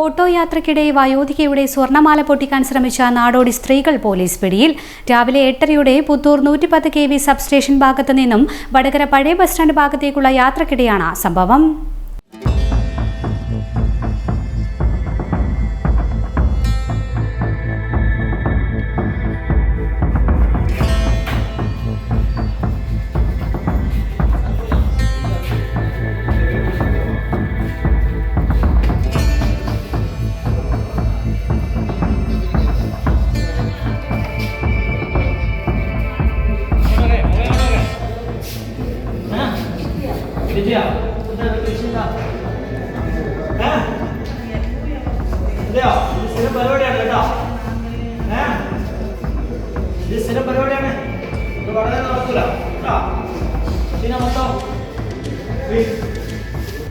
Auto യാത്രയ്ക്കിടെ വയോധികയുടെ സ്വർണമാല പൊട്ടിക്കാൻ ശ്രമിച്ച നാടോടി സ്ത്രീകൾ പോലീസ് പിടിയിൽ. രാവിലെ എട്ടരയോടെ പുത്തൂർ നൂറ്റിപ്പത്ത് കെ വി സബ്സ്റ്റേഷൻ ഭാഗത്തു നിന്നും വടകര പഴയ ബസ് സ്റ്റാൻഡ് ഭാഗത്തേക്കുള്ള യാത്രക്കിടെയാണ് സംഭവം. വിജയ ഇതെയോ ഇത് സ്ഥിരം പരിപാടിയാണ് കേട്ടോ ഏ ഇത് സ്ഥിരം പരിപാടിയാണ് ഇത് വളരെ നടക്കൂല കേട്ടോ പിന്നെ മൊത്തം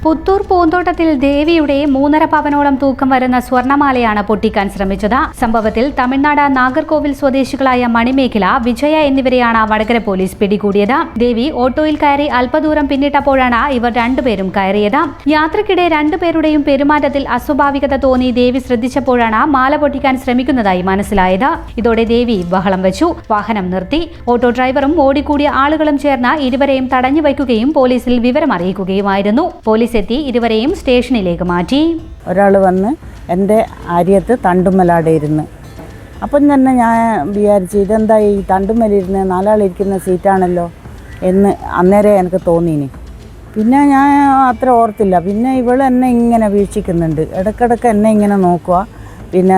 പുത്തൂർ പൂന്തോട്ടത്തിൽ ദേവിയുടെ മൂന്നര പവനോളം തൂക്കം വരുന്ന സ്വർണമാലയാണ് പൊട്ടിക്കാൻ ശ്രമിച്ചത്. സംഭവത്തിൽ തമിഴ്നാട് നാഗർകോവിൽ സ്വദേശികളായ മണിമേഖല വിജയ എന്നിവരെയാണ് വടകര പോലീസ് പിടികൂടിയത്. ദേവി ഓട്ടോയിൽ കയറി അല്പദൂരം പിന്നിട്ടപ്പോഴാണ് ഇവർ രണ്ടുപേരും കയറിയത്. യാത്രക്കിടെ രണ്ടുപേരുടെയും പെരുമാറ്റത്തിൽ അസ്വാഭാവികത തോന്നി ദേവി ശ്രദ്ധിച്ചപ്പോഴാണ് മാല പൊട്ടിക്കാൻ ശ്രമിക്കുന്നതായി മനസ്സിലായത്. ഇതോടെ ദേവി ബഹളം വെച്ചു. വാഹനം നിർത്തി. ഓട്ടോ ഡ്രൈവറും ഓടിക്കൂടിയ ആളുകളും ചേർന്ന് ഇരുവരെയും തടഞ്ഞു വയ്ക്കുകയും പോലീസിൽ വിവരം അറിയിക്കുകയുമായിരുന്നു. പോലീസ് എത്തി ഇരുവരെയും സ്റ്റേഷനിലേക്ക് മാറ്റി. ഒരാൾ വന്ന് എന്റെ ആര്യത്ത് തണ്ടുമ്മലാടെ ഇരുന്ന് അപ്പം തന്നെ ഞാൻ വിചാരിച്ചു ഇതെന്താ ഈ തണ്ടുമ്മലിരുന്ന് നാലാളിരിക്കുന്ന സീറ്റാണല്ലോ എന്ന് അന്നേരം എനിക്ക് തോന്നീനി. പിന്നെ ഞാൻ അത്ര ഓർത്തില്ല. പിന്നെ ഇവൾ എന്നെ ഇങ്ങനെ വീക്ഷിക്കുന്നുണ്ട്. ഇടയ്ക്കിടയ്ക്ക് എന്നെ ഇങ്ങനെ നോക്കുക. പിന്നെ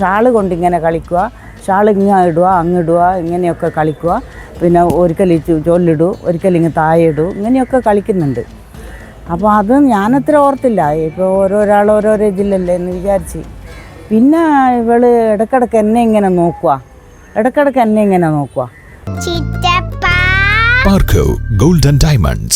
ഷാൾ കൊണ്ട് ഇങ്ങനെ കളിക്കുക. ഷാൾ ഇങ്ങനെ ഇടുക അങ്ങിടുക ഇങ്ങനെയൊക്കെ കളിക്കുക. പിന്നെ ഒരിക്കൽ ചൊല്ലിടൂ ഒരിക്കൽ ഇങ്ങ് താഴെ ഇടൂ ഇങ്ങനെയൊക്കെ കളിക്കുന്നുണ്ട്. അപ്പോൾ അത് ഞാനത്ര ഓർത്തില്ല. ഇപ്പോൾ ഓരോരാൾ ഓരോരോ ഇതിലല്ലേ എന്ന് വിചാരിച്ച്. പിന്നെ ഇവൾ ഇടക്കിടക്ക് എന്നെ ഇങ്ങനെ നോക്കുക ഇടക്കിടക്ക് എന്നെ ഇങ്ങനെ നോക്കുക ചിറ്റപ്പ. ഡയമണ്ട്സ്.